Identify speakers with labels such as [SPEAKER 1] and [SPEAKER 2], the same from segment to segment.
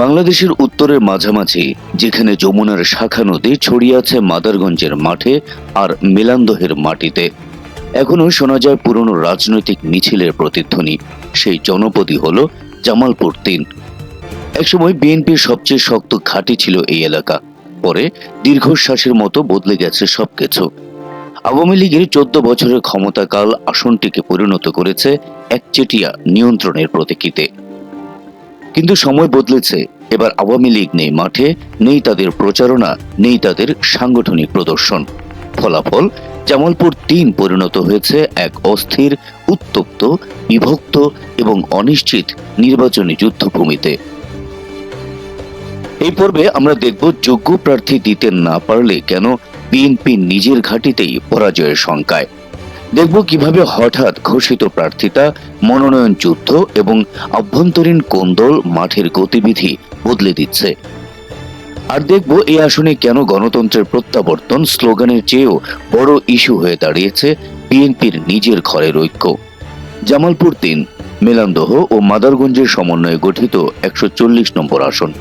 [SPEAKER 1] বাংলাদেশের উত্তরের মাঝামাঝি, যেখানে যমুনার শাখা নদী ছড়িয়ে আছে মাদারগঞ্জের মাঠে আর মেলান্দহের মাটিতে। এখনও শোনা যায় পুরনো রাজনৈতিক মিছিলের প্রতিধ্বনি। সেই জনপদই হল জামালপুর তিন। একসময় বিএনপির সবচেয়ে শক্ত ঘাঁটি ছিল এই এলাকা। পরে দীর্ঘশ্বাসের মতো বদলে গেছে সবকিছু। আওয়ামী লীগের চোদ্দ বছরের ক্ষমতাকাল আসনটিকে পরিণত করেছে একচেটিয়া নিয়ন্ত্রণের প্রতীকীতে কিন্তু সময় বদলেছে। এবার আওয়ামী লীগ নেই মাঠে, নেই তাদের প্রচারণা, নেই তাদের সাংগঠনিক প্রদর্শন। ফলাফল, জামালপুর তিন পরিণত হয়েছে এক অস্থির, উত্তপ্ত, বিভক্ত এবং অনিশ্চিত নির্বাচনী যুদ্ধভূমিতে। এই পর্বে আমরা দেখব যোগ্য প্রার্থী দিতে না পারলে কেন বিএনপি নিজের ঘাঁটিতেই পরাজয়ের শঙ্কায়। দেখব কীভাবে হঠাৎ ঘোষিত প্রার্থিতা, মনোনয়ন যুদ্ধ এবং আভ্যন্তরীণ কোন্দল মাঠের গতিবিধি বদলে দিচ্ছে। আর দেখব এই আসনে কেন গণতন্ত্রের প্রত্যাবর্তন স্লোগানের চেয়েও বড় ইস্যু হয়ে দাঁড়িয়েছে বিএনপির নিজের ঘরের ঐক্য। জামালপুর তিন, মেলান্দহ ও মাদারগঞ্জের সমন্বয়ে গঠিত একশো চল্লিশ নম্বর আসন।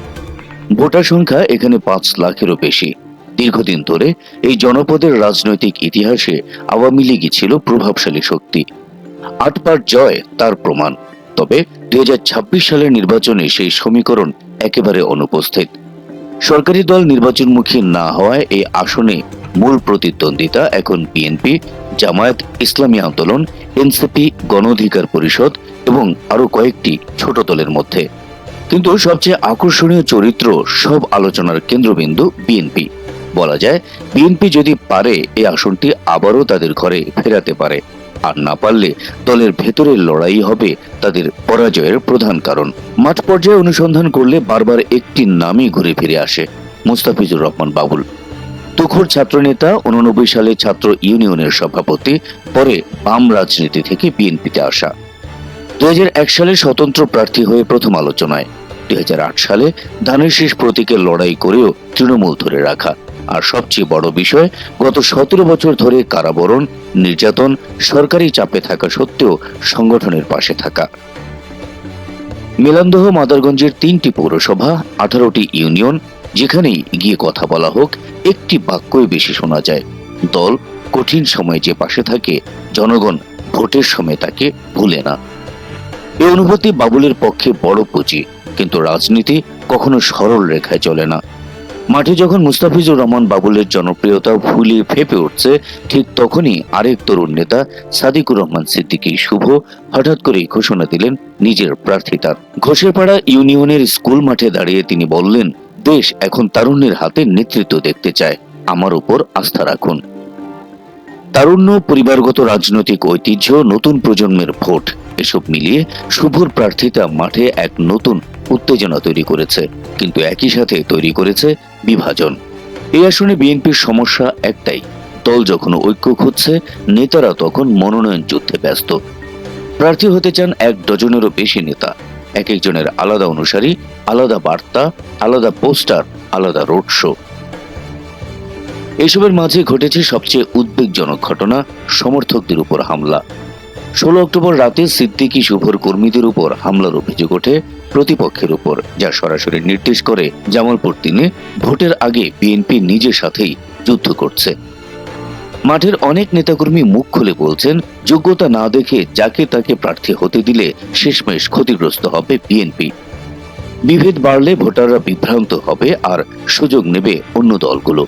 [SPEAKER 1] ভোটার সংখ্যা এখানে পাঁচ লাখেরও বেশি। দীর্ঘদিন ধরে এই জনপদের রাজনৈতিক ইতিহাসে আওয়ামী লীগই ছিল প্রভাবশালী শক্তি। আটবার জয় তার প্রমাণ। তবে দুই হাজার ছাব্বিশ সালের নির্বাচনে সেই সমীকরণ একেবারে অনুপস্থিত। সরকারি দল নির্বাচনমুখী না হওয়ায় এই আসনে মূল প্রতিদ্বন্দ্বিতা এখন বিএনপি, জামায়াত, ইসলামী আন্দোলন, এনসিপি গণ অধিকার পরিষদ এবং আরও কয়েকটি ছোট দলের মধ্যে। কিন্তু সবচেয়ে আকর্ষণীয় চরিত্র সব আলোচনার কেন্দ্রবিন্দু বিএনপি। বলা যায় বিএনপি যদি পারে, এই আসনটি আবারও তাদের ঘরে ফেরাতে পারে। আর না পারলে দলের ভেতরের লড়াই হবে তাদের পরাজয়ের প্রধান কারণ। মাঠ পর্যায়ে অনুসন্ধান করলে বারবার একটি নামই ঘুরে ফিরে আসে। মুস্তাফিজুর রহমান বাবুল। তুখোর ছাত্রনেতা, উননব্বই সালে ছাত্র ইউনিয়নের সভাপতি, পরে বাম রাজনীতি থেকে বিএনপিতে আসা। দু হাজার এক সালে স্বতন্ত্র প্রার্থী হয়ে প্রথম আলোচনায়। দুই হাজার আট সালে ধানের শেষ প্রতীকের লড়াই করেও তৃণমূল ধরে রাখা। আর সবচেয়ে বড় বিষয়, গত সতেরো বছর ধরে কারাবরণ, নির্যাতন, সরকারি চাপে থাকা সত্ত্বেও সংগঠনের পাশে থাকা। মেলান্দহ মাদারগঞ্জের তিনটি পৌরসভা, আঠারোটি ইউনিয়ন, যেখানেই গিয়ে কথা বলা হোক, একটি বাক্যই বেশি শোনা যায়। দল কঠিন সময়ে যে পাশে থাকে, জনগণ ভোটের সময় তাকে ভুলে না। এই অনুভূতি বাবুলের পক্ষে বড় পুঁজি, কিন্তু রাজনীতি কখনো সরল রেখায় চলে না। মাঠে যখন মুস্তাফিজুর রহমান বাবুলের জনপ্রিয়তা ফুলিয়ে ফেপে উঠছে, ঠিক তখনই আরেক তরুণ নেতা সাদিকুর রহমান সিদ্দিকী শুভ হঠাৎ করেই ঘোষণা দিলেন নিজের প্রার্থিতার ঘোষেরপাড়া ইউনিয়নের স্কুল মাঠে দাঁড়িয়ে তিনি বললেন, দেশ এখন তারুণ্যের হাতে নেতৃত্ব দেখতে চায়। আমার উপর আস্থা রাখুন। তারুণ্য, পরিবারগত রাজনৈতিক ঐতিহ্য, নতুন প্রজন্মের ভোট। এসব মিলিয়ে শুভর প্রার্থিতা মাঠে এক নতুন উত্তেজনা তৈরি করেছে, কিন্তু একই সাথে তৈরি করেছে বিভাজন। এই আসনে বিএনপির সমস্যা একটাই, দল যখন ঐক্য খুঁজছে, নেতারা তখন মনোনয়ন যুদ্ধে ব্যস্ত। প্রার্থী হতে চান এক ডজনেরও বেশি নেতা, এক একজনের আলাদা অনুসারী, আলাদা বার্তা, আলাদা পোস্টার, আলাদা রোড শো। এসবের মাঝে ঘটেছে সবচেয়ে উদ্বেগজনক ঘটনা, সমর্থকদের উপর হামলা। ষোলো অক্টোবর রাতে সিদ্দিকী শুভর কর্মীদের উপর হামলার অভিযোগ ওঠে প্রতিপক্ষের উপর, যা সরাসরি নির্দেশ করে জামালপুর দিনে ভোটের আগে বিএনপি নিজের সাথেই যুদ্ধ করছে। মাঠের অনেক নেতাকর্মী মুখ খুলে বলছেন, যোগ্যতা না দেখে যাকে তাকে প্রার্থী হতে দিলে শেষমেশ ক্ষতিগ্রস্ত হবে বিএনপি। বিভেদ বাড়লে ভোটাররা বিভ্রান্ত হবে আর সুযোগ নেবে অন্য দলগুলো।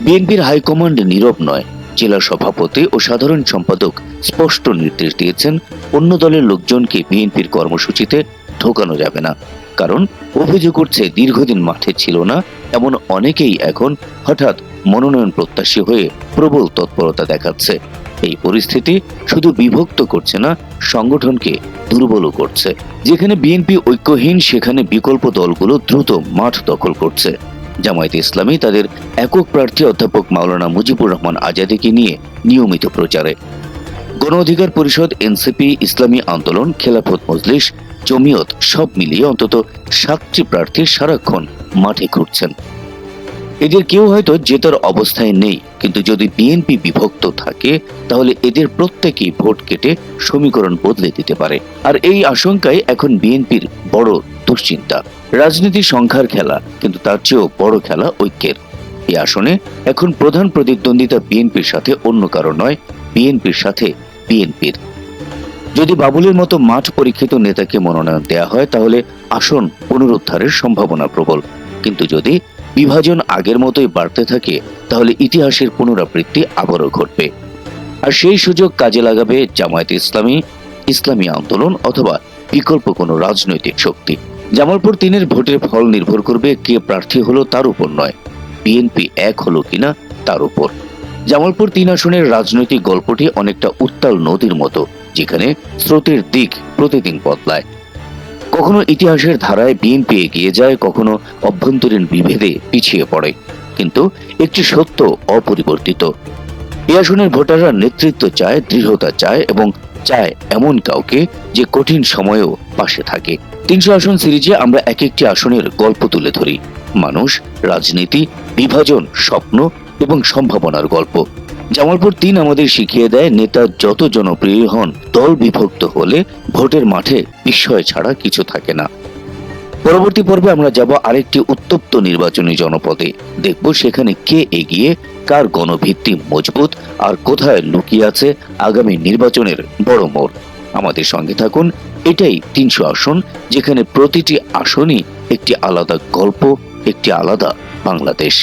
[SPEAKER 1] বিএনপির হাইকমান্ড নীরব নয়। জেলা সভাপতি ও সাধারণ সম্পাদক স্পষ্ট নির্দেশ দিয়েছেন, অন্য দলের লোকজনকে বিএনপির কর্মসূচিতে ঢোকানো যাবে না। কারণ, অভিযোগ উঠছে দীর্ঘদিন মাঠে ছিল না, এমন অনেকেই এখন হঠাৎ মনোনয়ন প্রত্যাশী হয়ে প্রবল তৎপরতা দেখাচ্ছে। এই পরিস্থিতি শুধু বিভক্ত করছে না, সংগঠনকে দুর্বলও করছে। যেখানে বিএনপি ঐক্যহীন, সেখানে বিকল্প দলগুলো দ্রুত মাঠ দখল করছে। জামায়াতে ইসলামী তাদের একক প্রার্থী অধ্যাপক মাওলানা মুজিবুর রহমান আজাদিকে নিয়ে নিয়মিত প্রচারে। গণ অধিকার পরিষদ, এনসিপি, ইসলামী আন্দোলন, খেলাফত মজলিস, জমিয়ত সব মিলিয়ে অন্তত সাতটি প্রার্থী সারাক্ষণ মাঠে ঘুরছেন। এদের কেউ হয়তো জেতার অবস্থায় নেই, কিন্তু যদি বিএনপি বিভক্ত থাকে, তাহলে এদের প্রত্যেকেই ভোট কেটে সমীকরণ বদলে দিতে পারে। আর এই আশঙ্কায় এখন বিএনপির বড় দুশ্চিন্তা। রাজনীতি সংখ্যার খেলা, কিন্তু তার চেয়েও বড় খেলা ঐক্যের। এই আসনে এখন প্রধান প্রতিদ্বন্দ্বিতা বিএনপির সাথে অন্য কারও নয়, বিএনপির সাথে বিএনপির। যদি বাবুলের মতো মাঠ পরীক্ষিত নেতাকে মনোনয়ন দেয়া হয়, তাহলে আসন পুনরুদ্ধারের সম্ভাবনা প্রবল। কিন্তু যদি বিভাজন আগের মতোই বাড়তে থাকে, তাহলে ইতিহাসের পুনরাবৃত্তি আবারও ঘটবে। আর সেই সুযোগ কাজে লাগাবে জামায়াত ইসলামী ইসলামী আন্দোলন অথবা বিকল্প কোনো রাজনৈতিক শক্তি। জামালপুর তিনের ভোটের ফল নির্ভর করবে কে প্রার্থী হলো তার উপর নয়। বিএনপি এক হলো কিনা তার উপর। জামালপুর তিন আসনের রাজনৈতিক গল্পটি অনেকটা উত্তাল নদীর মতো, যেখানে স্রোতের দিক প্রতিদিন বদলায়। কখনো ইতিহাসের ধারায় বিএনপি এগিয়ে যায়, কখনো অভ্যন্তরীণ বিভেদে পিছিয়ে পড়ে, কিন্তু একটি সত্য অপরিবর্তিত। এই আসনের ভোটাররা নেতৃত্ব চায়, দৃঢ়তা চায় এবং চায় এমন কাউকে যে কঠিন সময়েও পাশে থাকে। তিনশো আসন সিরিজে আমরা এক একটি আসনের গল্প তুলে ধরি। মানুষ, রাজনীতি, বিভাজন, স্বপ্ন এবং সম্ভাবনার গল্প। জামালপুর তিন আমাদের শিখিয়ে দেয়, নেতা যত জনপ্রিয় হন, দল বিভক্ত হলে ভোটের মাঠে বিস্ময় ছাড়া কিছু থাকে না। পরবর্তী পর্বে আমরা যাব আরেকটি উত্তপ্ত নির্বাচনী জনপদে। দেখব সেখানে কে এগিয়ে কার গণভিত্তি মজবুত, আর কোথায় লুকিয়ে আছে আগামী নির্বাচনের বড় মোড়। আমাদের সঙ্গে থাকুন, এটাই তিনশো আসন, যেখানে প্রতিটি আসনই একটি আলাদা গল্প, একটি আলাদা বাংলাদেশ।